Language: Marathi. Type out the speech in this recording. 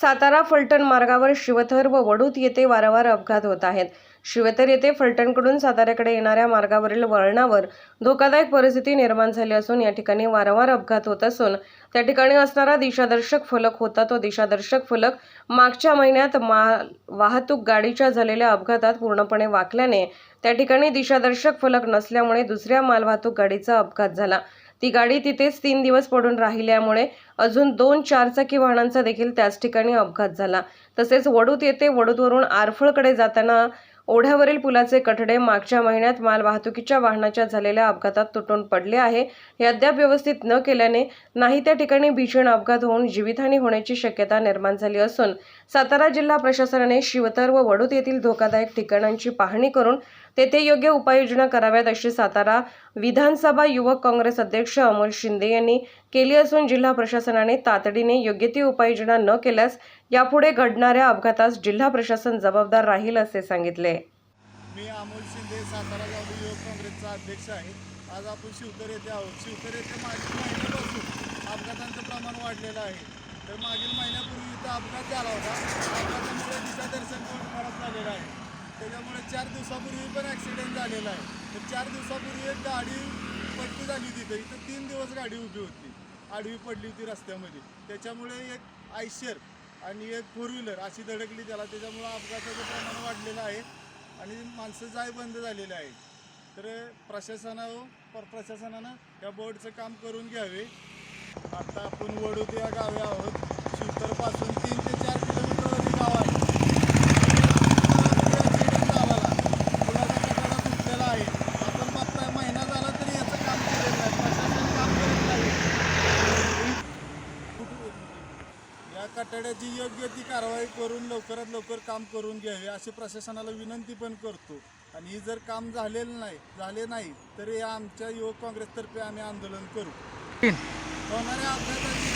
सातारा फलटण मार्गावर शिवथर व वडूत येथे वारंवार अपघात होत आहेत. शिवेतर येथे फलटणकडून साताऱ्याकडे येणाऱ्या मार्गावरील वळणावर धोकादायक परिस्थिती निर्माण झाली असून या ठिकाणी वारंवार अपघात होत असून त्या ठिकाणी असणारा दिशादर्शक फलक होता. तो दिशादर्शक फलक मागच्या महिन्यात माल वाहतूक गाडीच्या झालेल्या अपघातात पूर्णपणे वाकल्याने त्या ठिकाणी दिशादर्शक फलक नसल्यामुळे दुसऱ्या मालवाहतूक गाडीचा अपघात झाला. ती गाडी तिथेच तीन दिवस पडून राहिल्यामुळे अजून दोन चारचाकी वाहनांचा देखील त्याच ठिकाणी अपघात झाला. तसेच वडूत येथे वडूतवरून आरफळकडे जाताना ओढ्यावरील पुलाचे कठडे मागच्या महिन्यात मालवाहतुकीच्या वाहनाच्या झालेल्या अपघातात तुटून पडले आहे. हे अद्याप व्यवस्थित न केल्याने नाही त्या ठिकाणी भीषण अपघात होऊन जीवितहानी होण्याची शक्यता निर्माण झाली असून सातारा जिल्हा प्रशासनाने शिवतर व वडूत येथील धोकादायक ठिकाणांची पाहणी करून तेथे योग्य उपाययोजना कराव्यात अशी सातारा विधानसभा युवक काँग्रेस अध्यक्ष अमोल शिंदे यांनी केली असून जिल्हा प्रशासनाने तातडीने योग्य ती उपाययोजना न केल्यास यापुढे घडणाऱ्या अपघातास जिल्हा प्रशासन जबाबदार राहील असे सांगितले. मी अमोल शिंदे सातारा गावडी युवक काँग्रेसचा अध्यक्ष आहे. आज आपण शिवतर येथे आहोत. शिवतर येथे मागील महिन्यापासून अपघातांचं प्रमाण वाढलेलं आहे. तर मागील महिन्यापूर्वी इथं अपघात झाला होता. अपघातामुळे दिशादर्शन पण खराब झालेलं आहे? त्याच्यामुळे चार दिवसापूर्वी पण ॲक्सिडेंट झालेला आहे. तर चार दिवसापूर्वी एक गाडी पलटी झाली तिथं. इथं तीन दिवस गाडी उभी होती. आडवी पडली होती रस्त्यामध्ये. त्याच्यामुळे एक आयशर आणि एक फोर व्हीलर अशी धडकली त्याला. त्याच्यामुळं अपघाताचं प्रमाण वाढलेलं आहे आणि माणसं जाय बंद झालेले आहे तर प्रशासनावर पर- प्रशासनानं या बोर्डचं काम करून घ्यावे. आता आपण वडूद या गावी आहोत. शिवतरपासून तीन ते चार किलोमीटरवरती गाव आहे ॲक्सिडेंट झाला पुलाचा कठडा तुटलेला आहे आपण बघताय महिना झाला तरी याचं काम केलेलं नाही प्रशासन काम करत नाही या कठड्याची योग्य ती कारवाई करून लवकरात लवकर काम करून घ्यावे अशी प्रशासनाला विनंती पण करतो. आणि ही जर काम झालेलं नाही झाले नाही तर या आमच्या युवक काँग्रेसतर्फे आम्ही आंदोलन करू. होणाऱ्या अपघाताची